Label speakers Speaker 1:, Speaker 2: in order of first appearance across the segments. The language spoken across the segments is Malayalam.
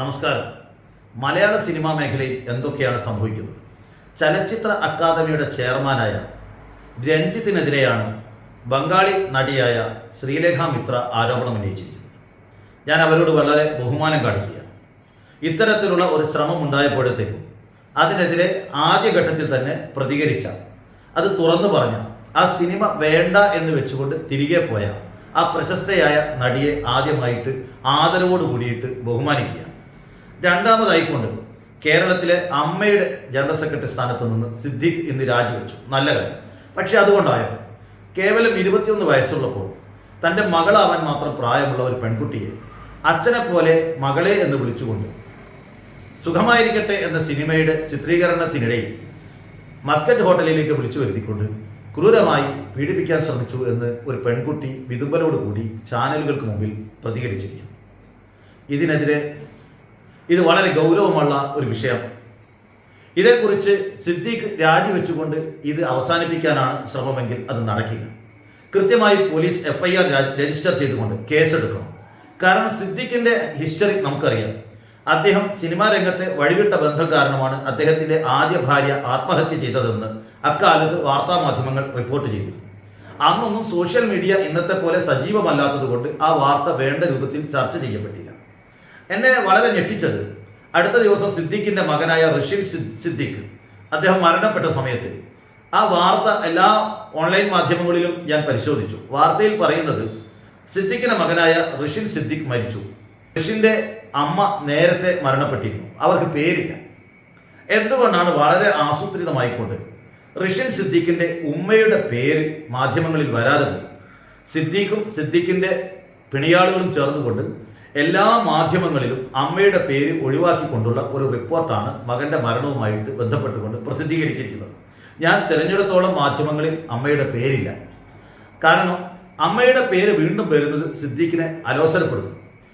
Speaker 1: നമസ്കാരം. മലയാള സിനിമാ മേഖലയിൽ എന്തൊക്കെയാണ് സംഭവിക്കുന്നത്? ചലച്ചിത്ര അക്കാദമിയുടെ ചെയർമാനായ രഞ്ജിത്തിനെതിരെയാണ് ബംഗാളി നടിയായ ശ്രീലേഖ മിത്ര ആരോപണം ഉന്നയിച്ചിരിക്കുന്നത്. ഞാൻ അവരോട് വളരെ ബഹുമാനം കാണിക്കുകയാണ്. ഇത്തരത്തിലുള്ള ഒരു ശ്രമം ഉണ്ടായപ്പോഴത്തേക്കും അതിനെതിരെ ആദ്യഘട്ടത്തിൽ തന്നെ പ്രതികരിച്ച അത് തുറന്നു പറഞ്ഞ ആ സിനിമ വേണ്ട എന്ന് വെച്ചുകൊണ്ട് തിരികെ പോയ ആ പ്രശസ്തയായ നടിയെ ആദ്യമായിട്ട് ആദരവോട് കൂടിയിട്ട് ബഹുമാനിക്കുക. രണ്ടാമതായിക്കൊണ്ട് കേരളത്തിലെ അമ്മയുടെ ജനറൽ സെക്രട്ടറി സ്ഥാനത്ത് നിന്ന് സിദ്ദിഖ് ഇന്ന് രാജിവെച്ചു. നല്ല കാര്യം. പക്ഷെ അതുകൊണ്ടായോ? കേവലം ഇരുപത്തിയൊന്ന് വയസ്സുള്ളപ്പോൾ തന്റെ മകളാവാൻ മാത്രം പ്രായമുള്ള ഒരു പെൺകുട്ടിയെ അച്ഛനെ പോലെ മകളെ എന്ന് വിളിച്ചുകൊണ്ട് സുഖമായിരിക്കട്ടെ എന്ന സിനിമയുടെ ചിത്രീകരണത്തിനിടയിൽ മസ്കറ്റ് ഹോട്ടലിലേക്ക് വിളിച്ചു വരുത്തിക്കൊണ്ട് ക്രൂരമായി പീഡിപ്പിക്കാൻ ശ്രമിച്ചു എന്ന് ഒരു പെൺകുട്ടി വിതുമ്പലോട് കൂടി ചാനലുകൾക്ക് മുമ്പിൽ പ്രതികരിച്ചിരിക്കുന്നു. ഇതിനെതിരെ ഇത് വളരെ ഗൗരവമുള്ള ഒരു വിഷയം. ഇതേക്കുറിച്ച് സിദ്ദീഖ് രാജിവെച്ചുകൊണ്ട് ഇത് അവസാനിപ്പിക്കാനാണ് ശ്രമമെങ്കിൽ അത് നടക്കില്ല. കൃത്യമായി പോലീസ് എഫ്ഐആർ രജിസ്റ്റർ ചെയ്തുകൊണ്ട് കേസെടുക്കണം. കാരണം സിദ്ദീഖിന്റെ ഹിസ്റ്ററി നമുക്കറിയാം. അദ്ദേഹം സിനിമാ രംഗത്തെ വഴിവിട്ട ബന്ധം കാരണമാണ് അദ്ദേഹത്തിന്റെ ആദ്യ ഭാര്യ ആത്മഹത്യ ചെയ്തതെന്ന് അക്കാലത്ത് വാർത്താ മാധ്യമങ്ങൾ റിപ്പോർട്ട് ചെയ്തു. അന്നൊന്നും സോഷ്യൽ മീഡിയ ഇന്നത്തെ പോലെ സജീവമല്ലാത്തതുകൊണ്ട് ആ വാർത്ത വേണ്ട രൂപത്തിൽ ചർച്ച ചെയ്യപ്പെട്ടില്ല. എന്നെ വളരെ ഞെട്ടിച്ചത്. അടുത്ത ദിവസം സിദ്ദിഖിന്റെ മകനായ റഷീദ് സിദ്ദിഖ് അദ്ദേഹം മരണപ്പെട്ട സമയത്ത് ആ വാർത്ത എല്ലാ ഓൺലൈൻ മാധ്യമങ്ങളിലും ഞാൻ പരിശോധിച്ചു. വാർത്തയിൽ പറയുന്നത് സിദ്ദിഖിന്റെ മകനായ ഋഷിൻ സിദ്ദിഖ് മരിച്ചു. ഋഷിന്റെ അമ്മ നേരത്തെ മരണപ്പെട്ടിരുന്നു. അവർക്ക് പേരില്ല. എന്തുകൊണ്ടാണ് വളരെ ആസൂത്രിതമായിക്കൊണ്ട് ഋഷ്യൻ സിദ്ദിഖിന്റെ ഉമ്മയുടെ പേര് മാധ്യമങ്ങളിൽ വരാതെ പോയി? സിദ്ദീഖും സിദ്ദിഖിന്റെ പിണിയാളുകളും ചേർന്നുകൊണ്ട് എല്ലാ മാധ്യമങ്ങളിലും അമ്മയുടെ പേര് ഒഴിവാക്കിക്കൊണ്ടുള്ള ഒരു റിപ്പോർട്ടാണ് മകന്റെ മരണവുമായിട്ട് ബന്ധപ്പെട്ടുകൊണ്ട് പ്രസിദ്ധീകരിച്ചിരിക്കുന്നത്. ഞാൻ തിരഞ്ഞെടുത്തോളം മാധ്യമങ്ങളിൽ അമ്മയുടെ പേരില്ല. കാരണം അമ്മയുടെ പേര് വീണ്ടും വരുന്നത് സിദ്ദീഖിനെ അലോസരപ്പെടുന്നു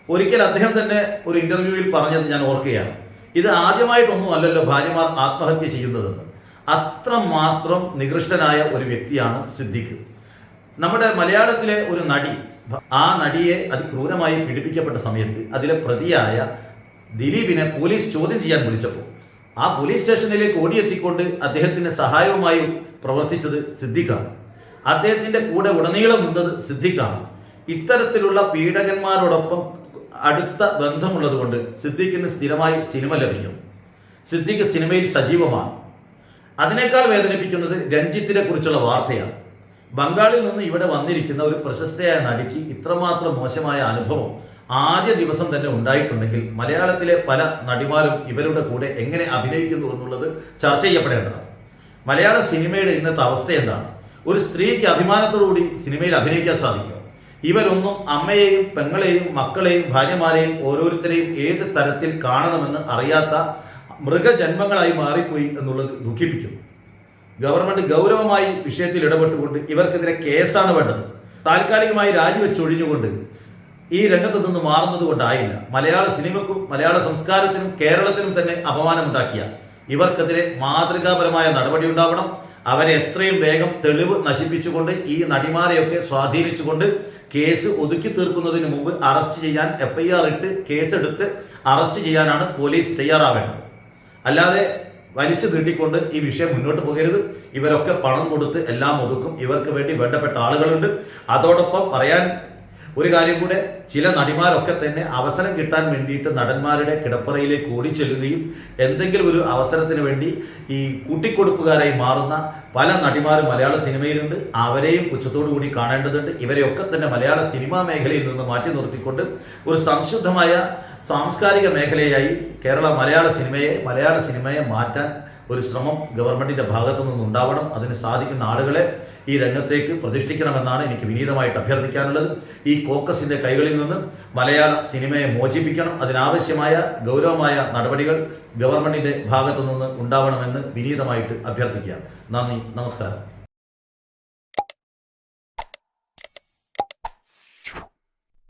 Speaker 1: ഒരിക്കൽ അദ്ദേഹം തന്നെ ഒരു ഇന്റർവ്യൂവിൽ പറഞ്ഞത് ഞാൻ ഓർക്കുകയാണ്. ഇത് ആദ്യമായിട്ടൊന്നും അല്ലല്ലോ ഭാര്യമാർ ആത്മഹത്യ ചെയ്യുന്നതെന്ന്. അത്രമാത്രം നികൃഷ്ടനായ ഒരു വ്യക്തിയാണ് സിദ്ദീഖ്. നമ്മുടെ മലയാളത്തിലെ ഒരു നടി ആ നടിയെ അതിക്രൂരമായി പീഡിപ്പിക്കപ്പെട്ട സമയത്ത് അതിലെ പ്രതിയായ ദിലീപിനെ പോലീസ് ചോദ്യം ചെയ്യാൻ വിളിച്ചപ്പോൾ ആ പോലീസ് സ്റ്റേഷനിലേക്ക് ഓടിയെത്തിക്കൊണ്ട് അദ്ദേഹത്തിന് സഹായവുമായി പ്രവർത്തിച്ചത് സിദ്ദിഖാണ്. അദ്ദേഹത്തിന്റെ കൂടെ ഉടനീളം നിന്നത് സിദ്ദിഖാണ്. ഇത്തരത്തിലുള്ള പീഡകന്മാരോടൊപ്പം അടുത്ത ബന്ധമുള്ളതുകൊണ്ട് സിദ്ദിഖിന് സ്ഥിരമായി സിനിമ ലഭിക്കും. സിദ്ദിഖ് സിനിമയിൽ സജീവമാണ്. അതിനേക്കാൾ വേദനിപ്പിക്കുന്നത് രഞ്ജിത്തിനെ കുറിച്ചുള്ള വാർത്തയാണ്. ബംഗാളിൽ നിന്ന് ഇവിടെ വന്നിരിക്കുന്ന ഒരു പ്രശസ്തയായ നടിക്ക് ഇത്രമാത്രം മോശമായ അനുഭവം ആദ്യ ദിവസം തന്നെ ഉണ്ടായിട്ടുണ്ടെങ്കിൽ മലയാളത്തിലെ പല നടിമാരും ഇവരുടെ കൂടെ എങ്ങനെ അഭിനയിക്കുന്നു എന്നുള്ളത് ചർച്ച ചെയ്യപ്പെടേണ്ടതാണ്. മലയാള സിനിമയുടെ ഇന്നത്തെ അവസ്ഥ എന്താണ്? ഒരു സ്ത്രീക്ക് അഭിമാനത്തോടുകൂടി സിനിമയിൽ അഭിനയിക്കാൻ സാധിക്കും ഇവരൊന്നും അമ്മയെയും പെങ്ങളെയും മക്കളെയും ഭാര്യമാരെയും ഓരോരുത്തരെയും ഏത് തരത്തിൽ കാണണമെന്ന് അറിയാത്ത മൃഗജന്മങ്ങളായി മാറിപ്പോയി എന്നുള്ളത് ദുഃഖിപ്പിക്കുന്നു. ഗവൺമെന്റ് ഗൗരവമായി വിഷയത്തിൽ ഇടപെട്ടുകൊണ്ട് ഇവർക്കെതിരെ കേസാണ് വേണ്ടത്. താൽക്കാലികമായി രാജിവെച്ചൊഴിഞ്ഞുകൊണ്ട് ഈ രംഗത്ത് നിന്ന് മാറുന്നത് കൊണ്ടായില്ല. മലയാള സിനിമക്കും മലയാള സംസ്കാരത്തിനും കേരളത്തിനും തന്നെ അപമാനമുണ്ടാക്കിയ ഇവർക്കെതിരെ മാതൃകാപരമായ നടപടി ഉണ്ടാവണം. അവരെ എത്രയും വേഗം തെളിവ് നശിപ്പിച്ചുകൊണ്ട് ഈ നടിമാരെയൊക്കെ സ്വാധീനിച്ചുകൊണ്ട് കേസ് ഒതുക്കി തീർക്കുന്നതിന് മുമ്പ് അറസ്റ്റ് ചെയ്യാൻ എഫ്ഐആർ ഇട്ട് കേസെടുത്ത് അറസ്റ്റ് ചെയ്യാനാണ് പോലീസ് തയ്യാറാവേണ്ടത്. അല്ലാതെ വലിച്ചു നീട്ടിക്കൊണ്ട് ഈ വിഷയം മുന്നോട്ട് പോകരുത്. ഇവരൊക്കെ പണം കൊടുത്ത് എല്ലാം ഒതുക്കും. ഇവർക്ക് വേണ്ടി വേണ്ടപ്പെട്ട ആളുകളുണ്ട്. അതോടൊപ്പം പറയാൻ ഒരു കാര്യം കൂടെ. ചില നടിമാരൊക്കെ തന്നെ അവസരം കിട്ടാൻ വേണ്ടിയിട്ട് നടന്മാരുടെ കിടപ്പറയിലേക്ക് ഓടിച്ചെല്ലുകയും എന്തെങ്കിലും ഒരു അവസരത്തിന് വേണ്ടി ഈ കൂട്ടിക്കൊടുപ്പുകാരായി മാറുന്ന പല നടിമാരും മലയാള സിനിമയിലുണ്ട്. അവരെയും ഉച്ചത്തോടു കൂടി കാണേണ്ടതുണ്ട്. ഇവരെയൊക്കെ തന്നെ മലയാള സിനിമാ മേഖലയിൽ നിന്ന് മാറ്റി നിർത്തിക്കൊണ്ട് ഒരു സംശുദ്ധമായ സാംസ്കാരിക മേഖലയായി കേരള മലയാള സിനിമയെ മലയാള സിനിമയെ മാറ്റാൻ ഒരു ശ്രമം ഗവൺമെന്റിന്റെ ഭാഗത്തു നിന്നുണ്ടാവണം. അതിന് സാധിക്കുന്ന ആളുകളെ ഈ രംഗത്തേക്ക് പ്രതിഷ്ഠിക്കണമെന്നാണ് എനിക്ക് വിനീതമായിട്ട് അഭ്യർത്ഥിക്കാനുള്ളത്. ഈ കോക്കസിന്റെ കൈകളിൽ നിന്ന് മലയാള സിനിമയെ മോചിപ്പിക്കണം. അതിനാവശ്യമായ ഗൗരവമായ നടപടികൾ ഗവൺമെന്റിന്റെ ഭാഗത്തു നിന്ന് ഉണ്ടാവണമെന്ന് വിനീതമായിട്ട് അഭ്യർത്ഥിക്കുക നന്ദി. നമസ്കാരം.